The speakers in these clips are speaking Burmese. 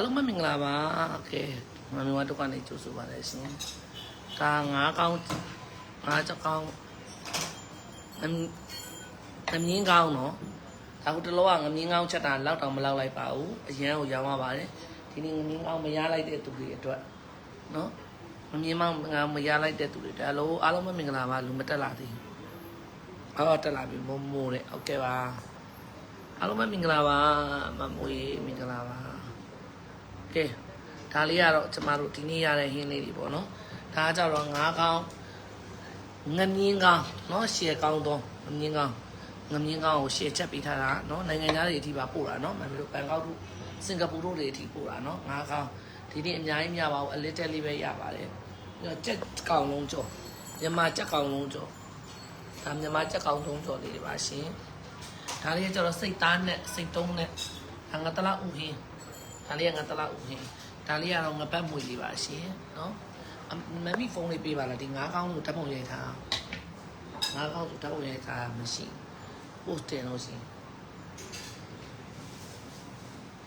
အားလုံးပဲမင်္ဂလာပါကဲမမီဝါတို့ကနေကြိုးဆိုပါလေရှင်ဒါငါးကောင်းငါးချက်ကောင်းအမ်အမြင်းကောင်းနော်ဒါခုတလောကငမြင်းကောင်းချက်တာလောက်တောင်မလောက်လိုက်ပါဘူးအရန်ကိုရောင်းရပါတယ်ဒီနေ့ငမြင်းကောင်းမရလိုက်တဲ့သူတွေအတွက်နော်ငမြင်းမောင်းငါမရလိုက်တဲ့သူတွေဒါလို့အားလုံးပဲမင်္ဂလာပါလူမတက်လာသေးဘူးအော်တက်လာပြီမိုးမိုးတဲ့ဟုတ်ကဲ့ပါအားလုံးပဲမင်္ဂလာပါမမိုးရေမင်္ဂလာပါ ကဲဒါလေးကတော့ကျမတို့ဒီနေ့ရတဲ့ဟင်းလေးတွေပေါ့နော်ဒါကကြတော့ငါးကောင်းငမြင်းကောင်းနော်ရှယ်ကောင်းတော့ငမြင်းကောင်းငမြင်းကောင်းကိုရှယ်ချက်ပေးထားတာနော်နိုင်ငံသားတွေအထိပါပို့တာနော်မမတို့ဘန်ကောက်တို့စင်ကာပူတို့တွေအထိပို့တာနော်ငါးကောင်းဒီနေ့အများကြီးမရပါဘူးအလစ်တက်လေးပဲရပါတယ်ပြီးတော့ကြက်ကောင်လုံးကျော်မြန်မာကြက်ကောင်လုံးကျော်ဒါမြန်မာကြက်ကောင်လုံးကျော်လေးတွေပါရှင်ဒါလေးကကျတော့စိတ်သားနဲ့စိတ်တုံးနဲ့အငါတလားဥဟင်း ဒါလေးကငါတလားဦးဟင်းဒါလေးကတော့ငပတ်မွေလေးပါရှင်နော်အမမီဖုန်းလေးပေးပါလားဒီငါးကောင်းလို့ဓာတ်ပုံရိုက်ထားငါးကောင်းလို့ဓာတ်ပုံရိုက်ထားမရှိပို့တင်လို့ရှိရင်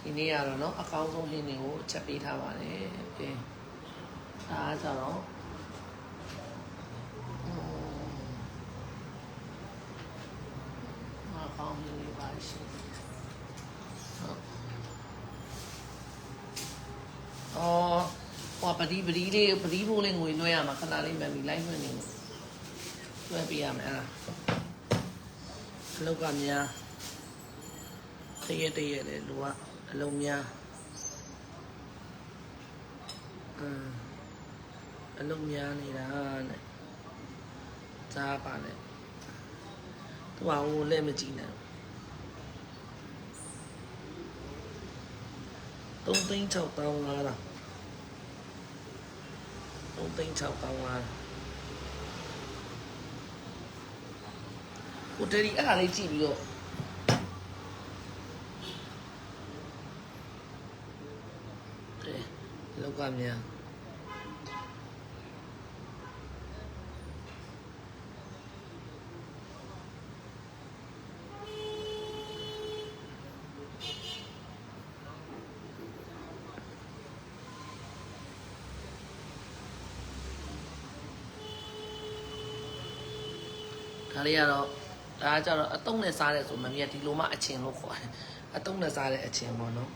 ဒီနေ့ကတော့နော်အကောင်းဆုံးဟင်းတွေကိုချက်ပေးထားပါတယ်ကဲဒါကကြတော့ငါးကောင်းဟင်းလေးပါရှင်ဟုတ် ။ အော်ဟိုပတိပတိလေးပတိဖို့လေးငွေလွှဲရမှာခဏလေးမှန်ပြီလိုက်မှန်နေလို့လွှဲပေးရမယ်အဲ့ဒါ။အလောက်ကများတရက်တရက်လေလူကအလုံးများအင်းအလုံးများနေတာနဲ့ကြားပါနဲ့သူကဟိုလက်မကြည့်နဲ့3သိန်း6တောင်းလာတာ 3သိန်း6တောင်းလာဟိုတရီအဲ့ဒါလေးကြည့်ပြီးတော့တဲ့လောက်ကမြန် ဒါလေးကတော့ဒါကကြတော့အတုံးနဲ့စားတယ်ဆိုမမြတ်ဒီလိုမှအချင်းလို့ခေါ်တယ်အတုံးနဲ့စားတဲ့အချင်းပေါ့နော်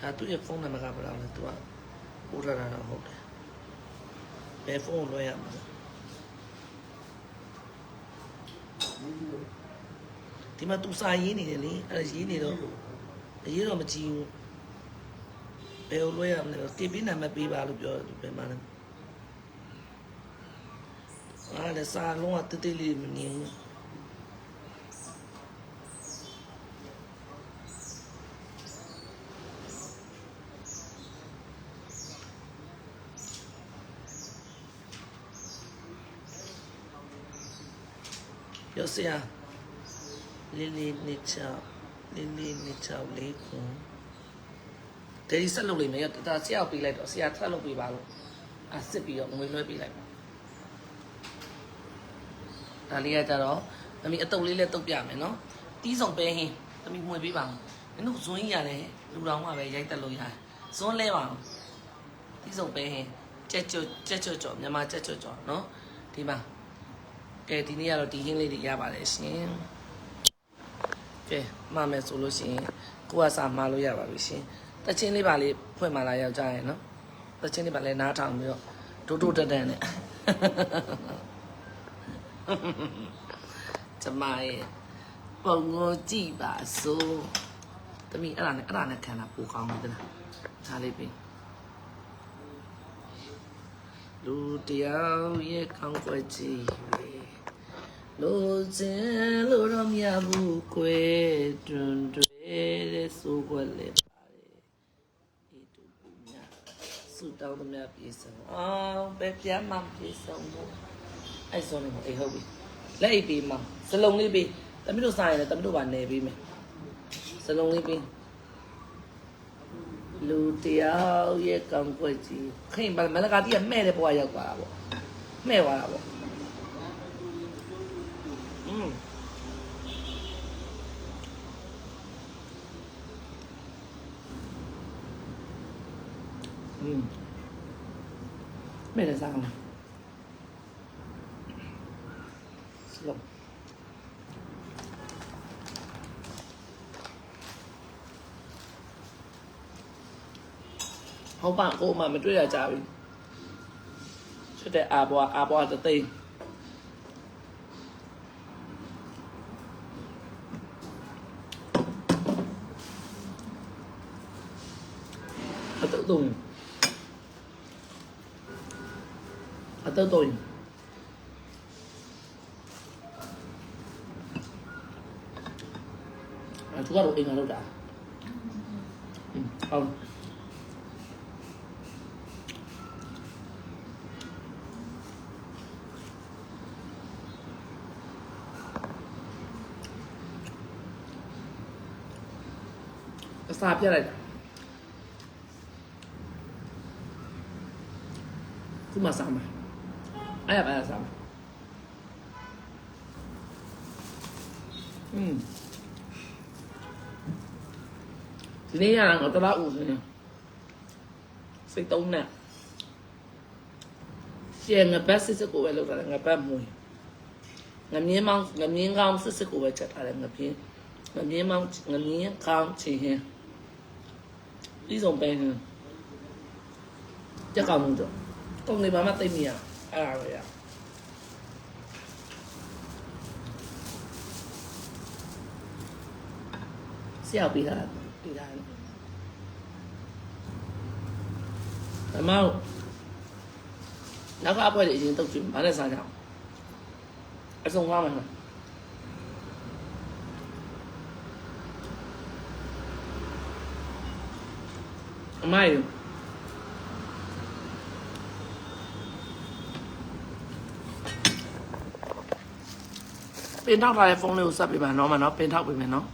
ဒါသူ့ရဲ့ဖုန်းနံပါတ်ကဘယ်လောက်လဲသူကပို့ထားတာတော့ဟုတ်တယ်ဘယ်ဖုန်းကိုလွှဲရမှာလဲဒီမှာသူစာရေးနေတယ်လေအဲ့ဒါရေးနေတော့အရေးတော့မကြည့်ဘူးဘယ်ကိုလွှဲရမလဲတေးပေးနံပါတ်ပေးပါလို့ပြောတယ်ဘယ်မှာလဲ အားလည်းစာလုံးဝတိတိလေးမမြင်ဘူးပြောစရာလေးလေးနှစ်ချောက်လေးလေးနှစ်ချောက်လေးခွန်ဒယ်ဒီဆက်လုပ်လိမ့်မယ်ဒါဆရာကိုပေးလိုက်တော့ဆရာထပ်လုပ်ပေးပါလို့အစစ်ပြီးတော့ငွေလွှဲပေးလိုက်ပါ ဒါလေးကကြတော့သမီးအတုပ်လေးလည်းတုပ်ပြမယ်နော်တီးဆောင်ပဲဟင်းသမီးမှွေပေးပါဦးမင်းတို့ဇွန်းကြီးရတယ်လူတော်မှပဲရိုက်တက်လို့ရတယ်ဇွန်းလဲပါအောင်တီးဆောင်ပဲဟင်းကြက်ကြွကြက်ကြွကြော်မြန်မာကြက်ကြွကြော်နော်ဒီမှာကဲဒီနေ့ကတော့ဒီဟင်းလေးတွေရပါတယ်ရှင်ကဲမှာမယ်ဆိုလို့ရှိရင်ကိုကစာမှားလို့ရပါပြီရှင်တချင်းလေးပါလေးဖွင့်มาလာယောက်ျားရဲ့နော်တချင်းလေးပါလေးနားထောင်ပြီးတော့ဒိုးဒိုးတက်တက်နဲ့ ကျမရဲ့ပုံကိုကြည့်ပါစို့တမီးအဲ့ဒါနဲ့အဲ့ဒါနဲ့ခံတာပိုကောင်းတယ်လားဒါလေးပြင်လူတယောက်ရဲ့ကောင်းကွယ်ကြည့်ပဲလို့စင်လို့တော့မရဘူးကွယ်တွန်တွေတဲ့ဆိုကွယ်လေပါတယ်ဒီတူပညာစူတောင်းသမျှပြေဆုံးအောင်ပဲပြမ်းမှပြေဆုံးဖို့ အဲ့စုံလေးပေါ့အေးဟုတ်ပြီလက်အိပ်ပေးမှာစလုံးလေးပေးတမီးတို့စားရင်လည်းတမီးတို့ပါနယ်ပေးမယ်စလုံးလေးပေးလူတယောက်ရဲ့ကံကွက်ကြီးခိမ့်မလကာတီကမဲ့တဲ့ဘဝရောက်သွားတာပေါ့မဲ့သွားတာပေါ့อืมอืมမဲ့တဲ့စားကောင်း ဟုတ်ပါကိုမှမတွေ့ရကြဘူးချစ်တဲ့အာဘွားအာဘွားတသိန်းအတုံးအတုံးအသူကတော့အိမ်ကလောက်တာဟုတ် အစာပြတ်လိုက်တာခုမှစားမှာအဲ့ရပါရစားမှာอืมဒီနေ့ရတာငါတလားဦးစင်းစိတ်တုံးနဲ့ရှယ်ငါဘ ပြီးဆုံးပဲကြက်ကောင်မှုတော့ကုန်နေပါမှသိမရအဲ့ဒါပဲရဆရာပြီးတာပြီးတာအမောက်နောက်ကအပွဲတွေအရင်တုတ်ကြည့်ဘာနဲ့စားကြအောင်အဆုံးသွားမှာလား အမရပင်ထောက်ထားတဲ့ဖုန်းလေးကိုဆက်ပေးပါနော်မနော်ပင်ထောက်ပေးမယ်နော်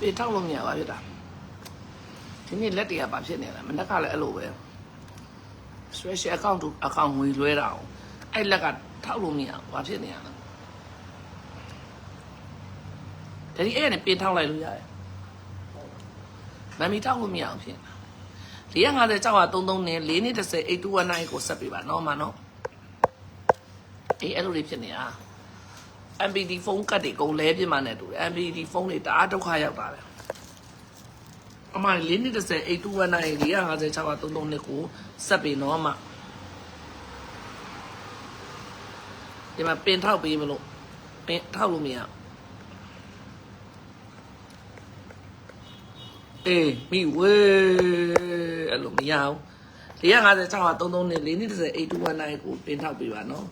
ပင်ထောက်လို့မရပါဖြစ်တာဒီနေ့လက်တွေကပါဖြစ်နေတယ်မနေ့ကလည်းအဲ့လိုပဲ special account to account ငွေလွှဲတာအောင် အဲ့လက်ကထောက်လို့မရဘူးဘာဖြစ်နေရလဲဒါဒီအဲ့နဲ့ပြင်ထောက်လိုက်လို့ရတယ်မမီထောက်လို့မရအောင်ဖြစ်နေတာ450ကြောက်333နဲ့4နှစ်30 8219ကိုဆက်ပေးပါနော်မနော်အေးအဲ့လိုတွေဖြစ်နေတာ MPD ဖုန်းကတ်တွေအကုန်လဲပြစ်မှနဲ့တူတယ် MPD ဖုန်းတွေတအားဒုက္ခရောက်တာပဲအမ4နှစ်30 8219 450ကြောက်333နဲ့ကိုဆက်ပေးနော်အမ ဒီမှာပင်ထောက်ပေးမလို့ပင်ထောက်လို့မရအေးမိဝဲအဲ့လိုမရဘူး450 633နဲ့4နှစ်30 8219ကိုပင်ထောက်ပေးပါနော်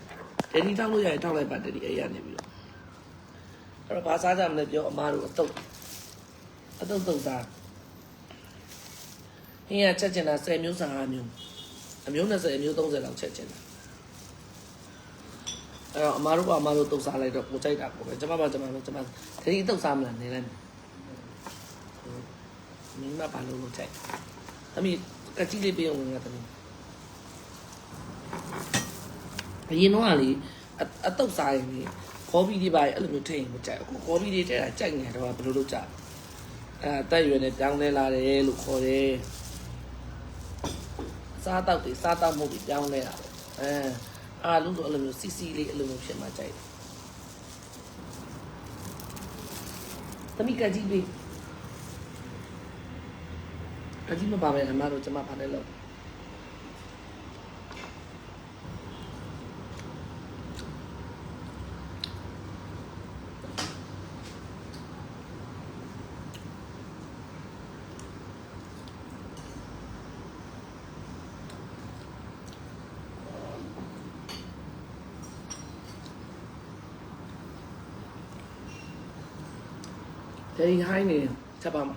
တတိထောက်လို့ရရင်ထောက်လိုက်ပါတတိအဲ့ရနေပြီတော့အဲ့တော့ဘာစားကြမလဲပြောအမားတို့အတုတ်အတုတ်တုတ်စားဟင်းရချက်ချင်တာ10မျိုး15မျိုးအမျိုး20အမျိုး30လောက်ချက်ချင်တာ အဲ့တော့အမားတို့ကအမားတို့တုတ်စားလိုက်တော့ကိုကြိုက်တာကိုပဲကျမပါကျမပဲကျမတတိတုတ်စားမလားနေလိုက်မင်းမဘာလို့လို့ကြိုက်အမေကကြီးလေးပေးအောင်ငါတမီးအရင်တော့ကလေအတုတ်စားရင်လေကော်ဖီတွေပါအဲ့လိုမျိုးထည့်ရင်မကြိုက်အခုကော်ဖီတွေထည့်တာကြိုက်နေတော့ဘယ်လိုလုပ်ကြအဲတက်ရွယ်နဲ့တောင်းလဲလာတယ်လို့ခေါ်တယ်စားတော့တွေစားတော့မှုတွေတောင်းလဲတာအဲ အားလုံးဆိုအဲ့လိုမျိုးစီစီလေးအဲ့လိုမျိုးဖြစ်မှကြိုက်တယ်။တမိကကြီးပေးကကြီးမပါပဲအမတို့ကျမပါလဲလို့ ဒယ်ရီဟိုင်းနေချက်ပါမှာ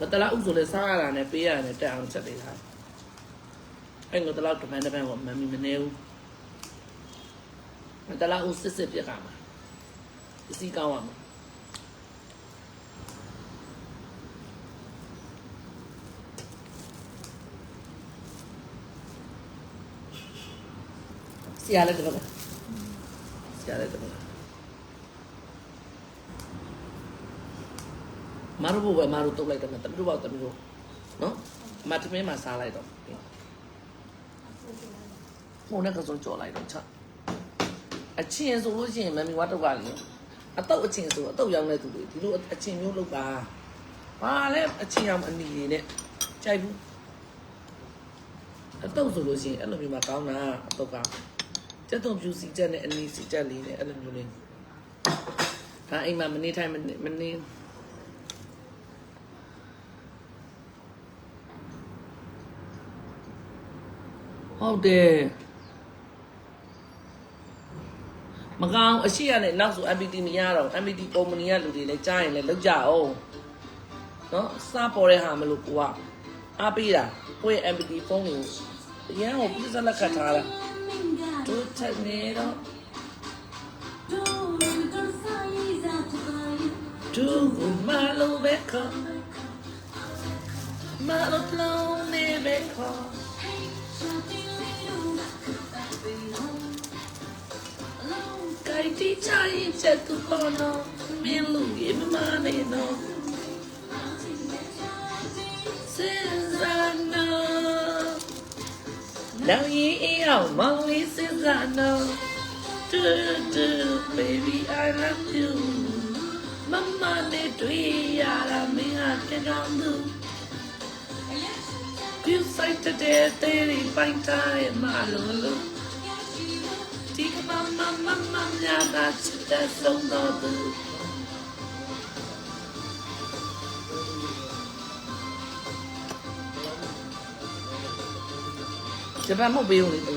မတလားဥဆိုလဲစားရတာနဲ့ပေးရတာနဲ့တက်အောင်ချက်ပေးထားအဲ့ငါတလားတပန်းတပန်းကမမီမနေဘူးမတလားဥစစ်စစ်ပြက်ကမှာအစီကောင်းရမှာဆရာလည်းတော့ ဆရာလည်းတော့မာရဘဘမာရတော့လိုက်တယ်တမီးတို့ပါတမီးတို့နော်အမတမင်းမှာစားလိုက်တော့ဖုန်းနဲ့ကစုံကြော်လိုက်တော့ချအချင်းဆိုလို့ရှိရင်မမီဝတ်တော့ကလေအတော့အချင်းဆိုအတော့ရောင်းတဲ့သူတွေဒီလိုအချင်းမျိုးလုပ်ပါဘာလဲအချင်းအောင်အနီနေနဲ့ကြိုက်ဘူးအတော့ဆိုလို့ရှိရင်အဲ့လိုမျိုးမှကောင်းတာအတော့ကစ က်တုံဖြူစီချက်နဲ့အနီစီချက်လေးနဲ့အဲ့လိုမျိုးလေးဒါအိမ်မှာမနေထိုင်မနေမနေဟုတ်တယ်မကောင်းအရှိရနဲ့နောက်ဆို MPT မရတော့ MPT ကုမ္ပဏီကလူတွေလည်းကြားရင်လည်းလောက်ကြအောင်နော်စားပေါ်တဲ့ဟာမလို့ကိုကအားပေးတာကိုယ့်ရဲ့ MPT ဖုန်းကိုအရန်ကိုပြဿနာခတ်ထားတာတို့ချက်နေတော့ဒူကိုမလိုပဲခေါ်မလိုလုံး နေပဲခေါ်ကိုင်တီချိုင်းချက်သူပေါ်တော့မင်းလူကြီးမ Now you are mommy Susanna do do baby I love you Mama ne dwi ya la me ha ke dong du You say to the daily find time ma lo lo Tik mama mama ya da chita song do du ဂျပန်မဟုတ်ပေးဦးလေတူ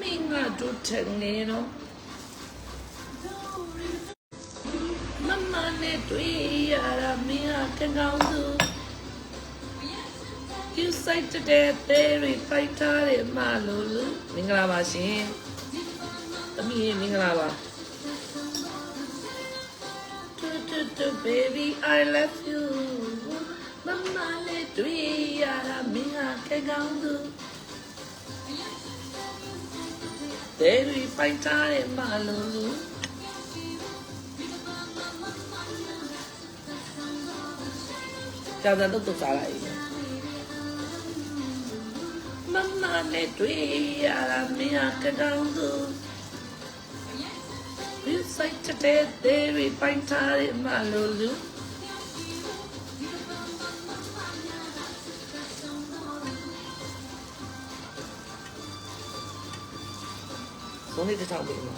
မင်းကတို့တဲ့နေတော့မမနဲ့တွေ့ရတာမင်းကကောင်းသူ You say today very fighter မလို့လူမင်္ဂလာပါရှင်သမီးမင်္ဂလာပါ do do do baby I love you mama le dwi ya ra min ha ke gaung du de ri pai ta de ma lu lu chào dân tục tục xả lại mama le dwi ya ra min ha ke gaung du You say today, Devi, find time, my lulu. Xuống đi cái trọng bị mà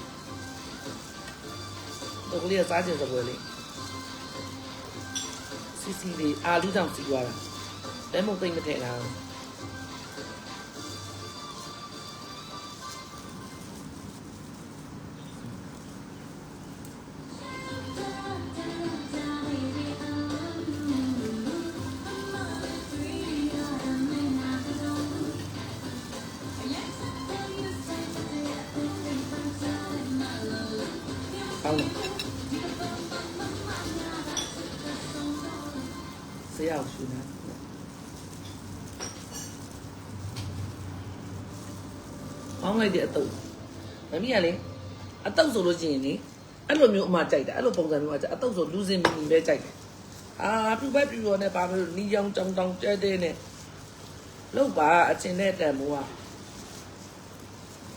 Tôi có lìa giá chừng rồi vừa đi Xì xì đi, à lưu dòng xì qua là Đấy một tình có thể nào ကော ပေါင်းလိုက်တဲ့အတုပ်မမီးကလေအတုပ်ဆိုလို့ရှိရင်လေအဲ့လိုမျိုးအမှကြိုက်တာအဲ့လိုပုံစံမျိုးကကြအတုပ်ဆိုလူစင်မီမီပဲကြိုက်တယ်အာပြူပဲပြူရောနဲ့ပါလို့နီးရောင်တောင်တောင်တဲတဲနဲ့လောက်ပါအချင်းနဲ့တန်မိုးက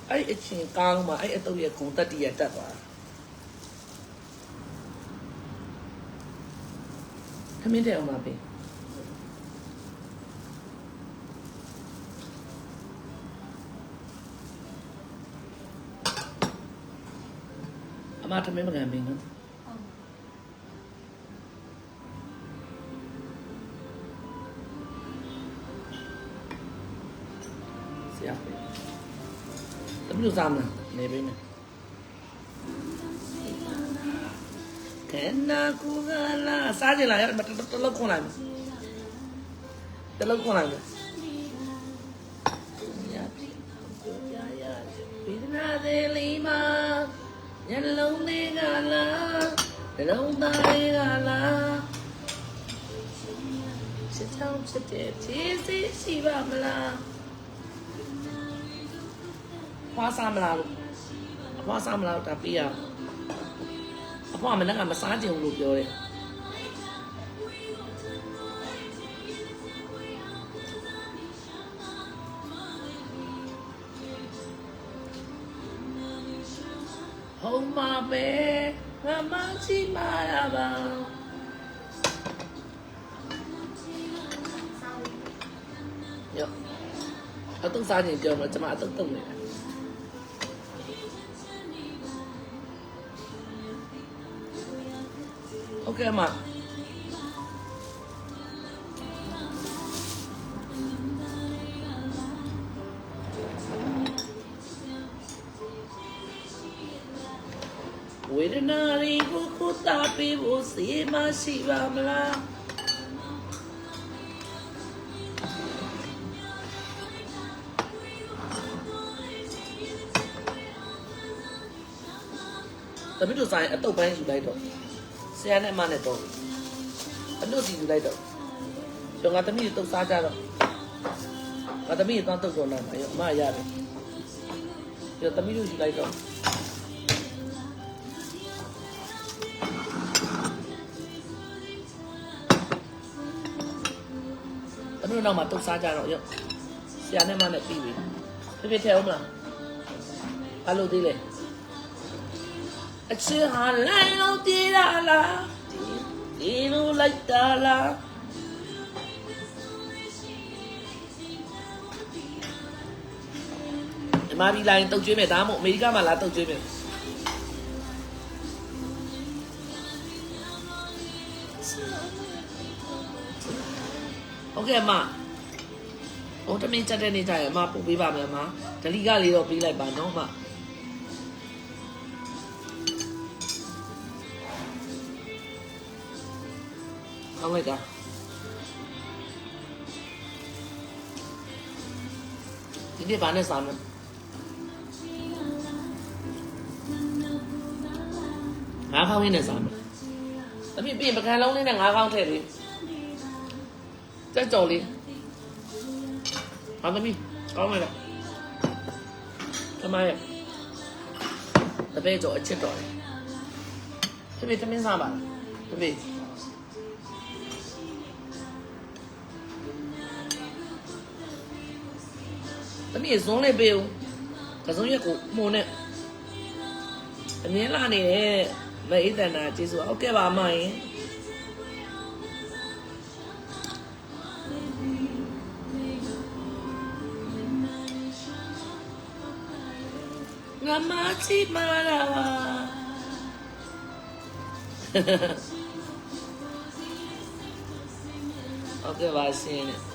အဲ့အချင်းကောင်းမှအဲ့အတုပ်ရဲ့ဂုံတက်တရတက်သွားတာခမင်းတဲ့အောင်ပါပဲ အမထမင်းမကန်ပြီနော်ဆရာပဲတမီးတို့စားမလားနေပေးမယ်ကဲနာကူကလာစားကြလားရတလောက်ခွန်လိုက်မယ်တလောက်ခွန်လိုက်မယ်ရပြီရရဝိဒနာသေးလေးမှာ ညလုံးလေးကလာလုံးသားလေးကလားချစ်ချောင်းချစ်တဲ့ဖြည့်စည်ရှိပါမလားဖွားစားမလားလို့အဖွားစားမလားလို့ဒါပြရအောင်အဖွားမနေ့ကမစားကြဘူးလို့ပြောတယ် ပဲငါမရှိမှာပါ ရောအတုစားခြင်းပြောမှာကျွန်မအတုတုံနေတာโอเคမှာဝေ ကိုကိုတာပေးဖို့စီမရှိပါမလားတမီးတို့ဆိုင်အတုပ်ပိုင်းယူလိုက်တော့ဆရာနဲ့အမနဲ့တော့အလို့စီယူလိုက်တော့ကျောင်းကတမီးတုပ်စားကြတော့ငါတမီးသွားတုပ်တော့လာမှာရောအမရတယ်ကျော်တမီးတို့ယူလိုက်တော့ တမီးတို့နောက်မှာတုပ်စားကြတော့ရောဆရာနဲ့အမနဲ့ပြီးပြီပြပြထဲအောင်မလားဘာလို့သေးလဲအချစ်ဟာလိုင်းလုံးပြေးတာလားဒီဒီလိုလိုက်တာလားဒီမှာဒီလိုင်းတုတ်ကျွေးမယ်ဒါမှမဟုတ်အမေရိကမှာလာတုတ်ကျွေးမယ် ဟုတ်ကဲ့မဟိုတမင်းချက်တဲ့နေကြရင်အမပို့ပေးပါမယ်မဒလီကလေးတော့ပေးလိုက်ပါနော်မကောင်းလိုက်တာဒီနေ့ဘာနဲ့စားမလဲငါးခေါင်းရင်းနဲ့စားမလဲအပြင်ပြင်ပကံလုံးလေးနဲ့ငါးခေါင်းထည့်ပြီး ကြက်ကြော်လေးဟာတမီးကောင်းလိုက်လားတမရဲ့တပည့်ကြော်အချစ်တော်တယ်တမီးတမင်းစားပါတမီးတမီးဇွန်းလေးပေးဦးကစုံရက်ကိုမှုံနဲ့အမြင်လာနေတဲ့မအေးတန်တာကျေးဇူးဟုတ်ကဲ့ပါအမရင် ငါမချီမာလာပါဟု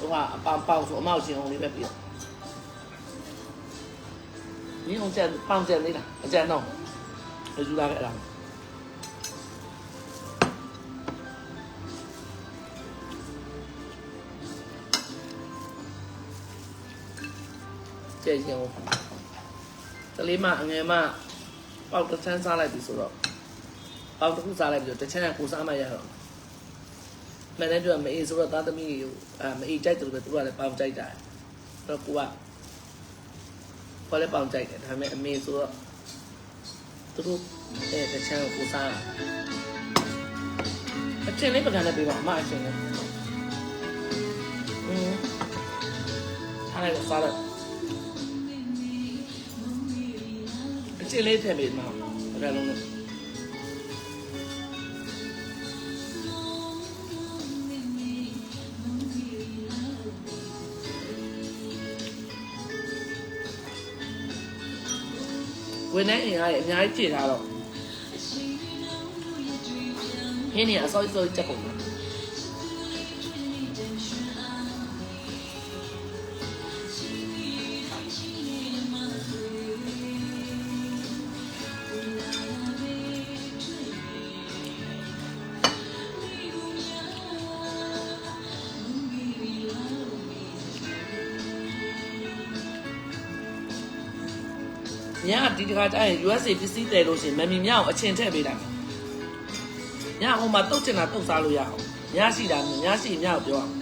ဂျင်းအောင်ဟိုကအပေါင်ပေါင်ဆိုအမောက်ဂျင်းအောင်လေးပဲပြီးတော့ဒီအောင်ကျန်ပေါင်ကျန်လေးလားအကျန်တော့အယူလာခဲ့အဲ့ဒါကျဲချင်းအောင်တလေးမအငယ်မပေါက်တစ်ချ မ်းစားလိုက်ပြီဆိုတော့ပေါက်တစ်ခုစားလိုက်ပြီဆိုတော့တစ်ချမ်းကကိုစားမှရတော့မန်နေဂျာမအေးဆိုတော့သားသမီးကိုအာမအေးကြိုက်တယ်လို့ပဲသူကလည်းပေါင်ကြိုက်တာအဲ့တော့ကိုကခေါ်လဲပေါင်ကြိုက်တယ်ဒါပေမဲ့အမေဆိုတော့သူတို့အဲတစ်ချမ်းကိုကိုစားတာအချင်းလေးပကံနဲ့ပေးပါအမအချင်းလေးอืมထားလိုက်တော့စားတော့အချင်းလေးထည့်ပေးမှာအဲ့ဒါလုံးနဲ့ ဝင်နေအင်အားကြီးအများကြီးဖြည့်ထားတော့ဟင်းနေအစောကြီးစောကြီးချက်ကုန်တယ် ဒီတခါကျရင် USA ပစ္စည်းတယ်လို့ရှရင်မမီမြောက်အချင်းထည့်ပေးလိုက်ညဟိုမှာတုတ်ချင်တာတုတ်စားလို့ရအောင်ညရှိတာညရှိညကိုပြောအောင်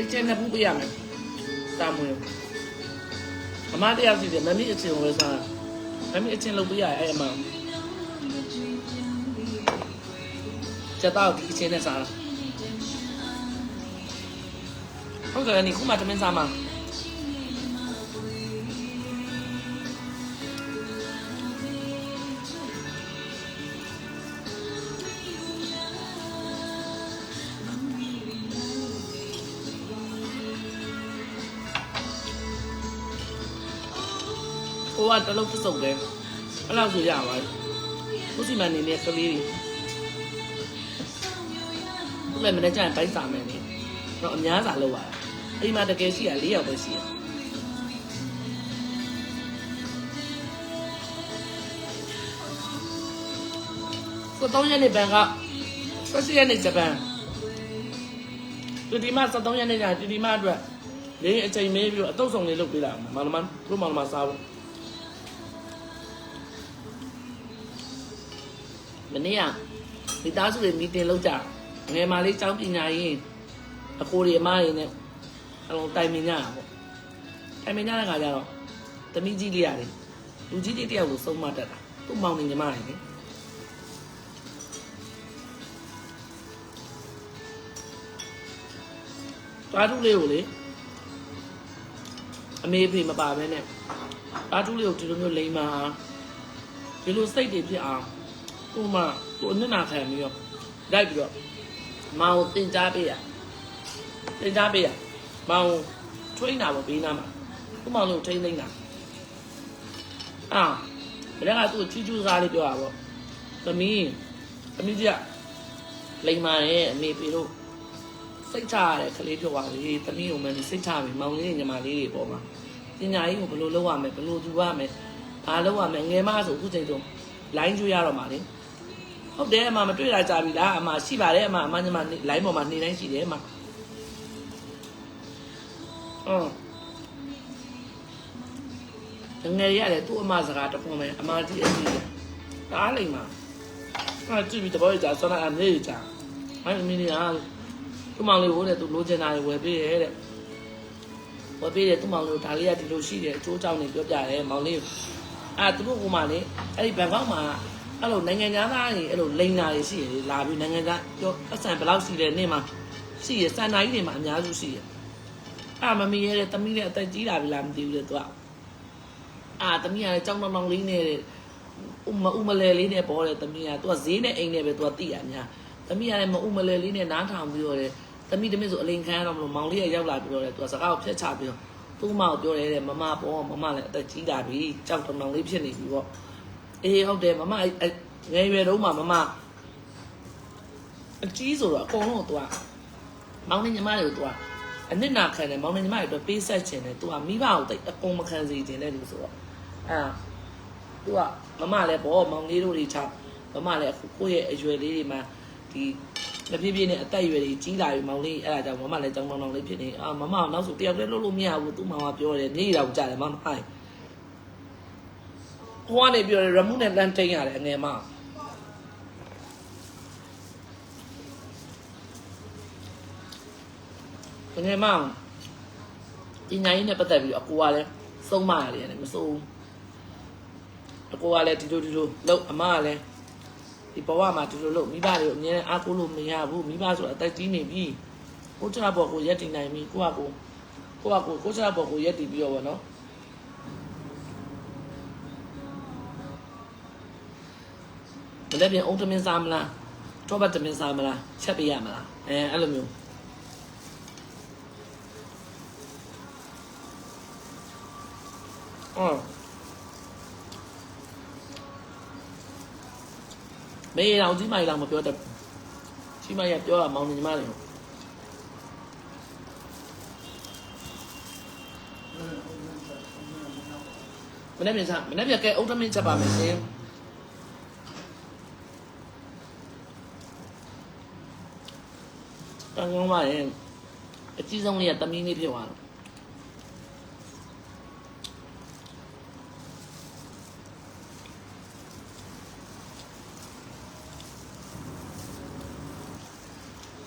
အချင်းနဲ့ပူပေးရမယ်တာမွေအမတရားစီတယ်မမီအချင်းကိုပဲစားမမီအချင်းလုပ်ပေးရအဲ့အမ จะต้าดีเชนเนี่ยสาเขาเกิดอันนี้คู่มาจะเป็นซามาเพราะว่าจะลบผสมเลยเราสุดยอดไว้ ခုစီမန်နေနဲ့ကလေးတွေခုလည်းမနေ့ကျရင်ဘိုက်စာမယ်နေတော့အများစာလောက်ရတာအိမ်မှာတကယ်ရှိရ၄ယောက်ပဲရှိရကိုတော့ရက်နေဘန်ကဆက်စီရက်နေဂျပန်ဒီဒီမှာ73ရက်နေကျဒီဒီမှာအတွက်လေးအချိန်မေးပြီးတော့အတုပ်ဆောင်လေးလုပ်ပေးတာမလမန်တို့မလမစားဘူး မနေ့ကမိသားစုတွေမီတင်လုပ်ကြတယ်ငယ်မလေးကျောင်းပညာရေးအကိုတွေအမတွေနဲ့အလုံးတိုင်ပင်ကြတာပေါ့တိုင်ပင်ကြတဲ့ခါကျတော့သမီးကြီးလေးရတယ်လူကြီးလေးတယောက်ကိုစုံမတတ်တာသူ့မောင်နေညီမတွေလေတွားထုလေးကိုလေအမေဖေမပါဘဲနဲ့တွားထုလေးကိုဒီလိုမျိုးလိမ့်မာဒီလိုစိတ်တွေဖြစ်အောင် ကိုမကိုအနစ်နာခံပြီးတော့လိုက်ပြီးတော့မောင်တင်ကြားပေးရတင်ကြားပေးရမောင်ထွိန်းတာပေါ့ဘေးနားမှာသူ့မောင်လို့ထိန်းသိမ်းတာအာဘယ်ကသူ့ချီချူစားလေးပြောတာပေါ့သမီးသမီးကြီးကလိမ္မာရဲ့အမေပေတို့စိတ်ချရတဲ့ကလေးပြောပါလေသမီးကိုမင်းစိတ်ချပြီမောင်လေးညီမလေးတွေပေါ်မှာပညာရေးကိုဘယ်လိုလုပ်ရမလဲဘယ်လိုယူရမလဲဘာလုပ်ရမလဲငယ်မဆိုအခုချိန်ဆုံးလိုင်းကျွေးရတော့မှာလေ ဟုတ်တယ်အမမတွေ့တာကြပြီလားအမရှိပါတယ်အမအမညီမလိုင်းပေါ်မှာနေတိုင်းရှိတယ်အမဟုတ်ငယ်ရတယ်သူ့အမစကားတခွန်းပဲအမတိအစီတယ်တားလိမ့်မှာအဲ့ကြည့်ပြီးတဘောရကြဆွမ်းနာအမေးကြအဲ့မင်းကြီးကသူ့မောင်လေးဟိုတဲ့သူလိုချင်တာတွေဝယ်ပေးတယ်တဲ့ဝယ်ပေးတယ်သူ့မောင်လေးဒါလေးကဒီလိုရှိတယ်အကျိုးကြောင့်နေပြောပြတယ်မောင်လေးအဲ့သူတို့ကမှလေအဲ့ဒီဘန်ကောက်မှာ အဲ့လိုနိုင်ငံသားသားတွေအဲ့လိုလိန်နာတွေရှိရလာပြီးနိုင်ငံသားပြောအဆန်ဘယ်လောက်ရှိလဲနေ့မှာရှိရစံနာကြီးတွေမှာအများစုရှိရအာမမီရဲ့တမီးရဲ့အသက်ကြီးလာပြီလားမသိဘူးလေသူကအာတမီးကလည်းကြောင်းတောင်းတောင်းလေးနဲ့ဥမဥမလဲလေးနဲ့ပေါ်တယ်တမီးကသူကဈေးနဲ့အိမ်နဲ့ပဲသူကတိရအများတမီးကလည်းမဥမလဲလေးနဲ့နားထောင်ပြီးတော့တယ်တမီးတမီးဆိုအလိန်ခံရတော့မလို့မောင်လေးကရောက်လာပြီးတော့တယ်သူကစကားကိုဖျက်ချပြီးတော့သူ့မောင်ပြောတယ်တဲ့မမပေါ်မမလည်းအသက်ကြီးလာပြီကြောက်တောင်းတောင်းလေးဖြစ်နေပြီပေါ့ အေးဟုတ်တယ်မမအဲ့ငယ်ရွယ်တုန်းမှာမမအကြီးဆိုတော့အကုန်လုံးကသူကမောင်နှညီမတွေကိုသူကအနစ်နာခံတယ်မောင်နှညီမတွေအတွက်ပေးဆက်ခြင်းတယ်သူကမိဘကိုတိတ်အကုန်မခံစေခြင်းတဲ့လူဆိုတော့အာသူကမမလည်းဘောမောင်လေးတို့တွေချမမလည်းအခုကိုယ့်ရဲ့အရွယ်လေးတွေမှာဒီမဖြစ်ဖြစ်နဲ့အသက်အရွယ်တွေကြီးလာပြီမောင်လေးအဲ့ဒါကြောင့်မမလည်းကြောင်းတောင်းတောင်းလေးဖြစ်နေအာမမနောက်ဆိုတယောက်တည်းလုပ်လို့မရဘူးသူ့မောင်ကပြောတယ်နေတော့ကြားတယ်မမဟိုင်း ဟိုကနေပြောတယ်ရမှုနဲ့လမ်းတိန်ရတယ်အငယ်မငယ်မအောင်ဒီညာကြီးနဲ့ပတ်သက်ပြီးတော့အကိုကလည်းစုံမရတယ်လည်းမစုံဘူးအကိုကလည်းဒီလိုဒီလိုလို့အမကလည်းဒီဘဝမှာဒီလိုလို့မိဘတွေကိုအမြဲတမ်းအားကိုးလို့မရဘူးမိဘဆိုတော့အသက်ကြီးနေပြီကိုချာဘော်ကိုရက်တည်နိုင်ပြီကိုကကိုကိုကကိုကိုချာဘော်ကိုရက်တည်ပြီးတော့ဗောနော် မနေ့ပြန်အုံတမင်းစားမလားထောပတ်တမင်းစားမလားချက်ပေးရမလားအဲအဲ့လိုမျိုးအော်မေးအောင်ကြီးမိုင်လောက်မပြောတတ်ဘူးကြီးမိုင်ကပြောတာမောင်နေညီမတွေမနေ့ပြန်စားမနေ့ပြန်ကဲအုံတမင်းချက်ပါမယ်ရှင် တန်ကောင်းပါရဲ့အကြီးဆုံးလေးကတမီးလေးဖြစ်သွားတော့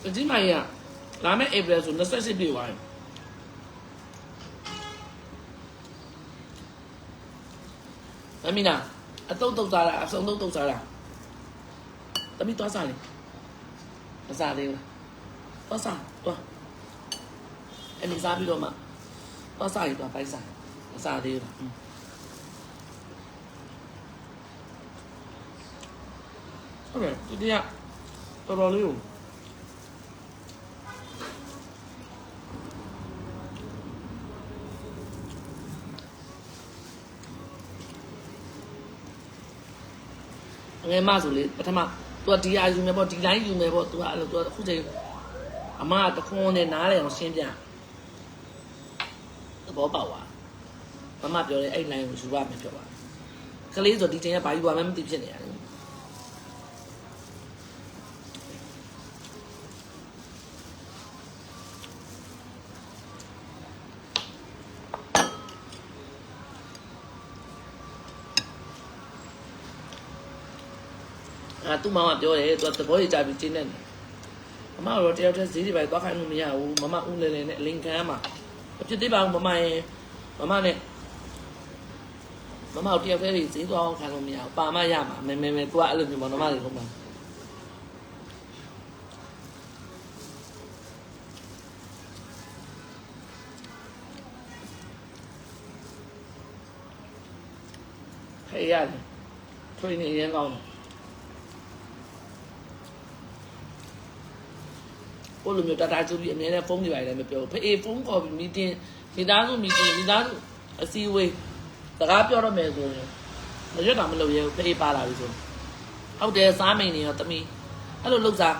အကြီးမိုင်ကလာမယ့် April ဆို28ပြည့်သွားတယ်အမီနာအတုတ်တုတ်စားတာအစုံတုတ်တုတ်စားတာတမီသွားစားလေမစားသေးဘူး သွားစားသွားအဲ့ဒီစားပြီးတော့မှသွားစားရသွားပိုက်စားမစားသေးဘူးဟုတ်တယ်ဒီတည်းကတော်တော်လေးကို ငယ်မဆိုလေပထမ तू ကဒီအာယူမယ်ပေါ့ဒီတိုင်းယူမယ်ပေါ့ तू ကအဲ့လို तू အခုချိန် အမကတခွန်းနဲ့နားလေအောင်ရှင်းပြသဘောပေါက်သွားမမပြောတယ်အဲ့ line ကိုယူရမယ်ပြောပါကလေးဆိုဒီချိန်ကဘာယူရမှမသိဖြစ်နေရတယ်အာသူ့မောင်ကပြောတယ် तू သဘောကြီးကြပြီးကျင်းနေတယ် မမတော့တယောက်တည်းဈေးတွေပဲသွားခိုင်းလို့မရဘူးမမဦးလဲလဲနဲ့အလင်ခံမှာအဖြစ်သေးပါဘူးမမရဲ့မမနဲ့မမတို့တယောက်တည်းဈေးသွားအောင်ခံလို့မရဘူးပါမရမှာမဲမဲမဲ तू ကအဲ့လိုမျိုးမမတွေဟုတ်မှာဟဲ့ရတယ်ထွေးနေရင်ကောင်းတယ် ကိုလိုမျိုးတတာကျူပြီးအမြဲတမ်းဖုန်းတွေပါလည်းမပြောဘူးဖေးဖုန်းခေါ်ပြီးမီတင်မိသားစုမီတင်မိသားစုအစည်းအဝေးစကားပြောတော့မယ်ဆိုရင်မရွတ်တာမလုပ်ရဲဘူးဖေးပါလာပြီဆိုဟုတ်တယ်စားမိန်နေရောတမီအဲ့လိုလုပ်စား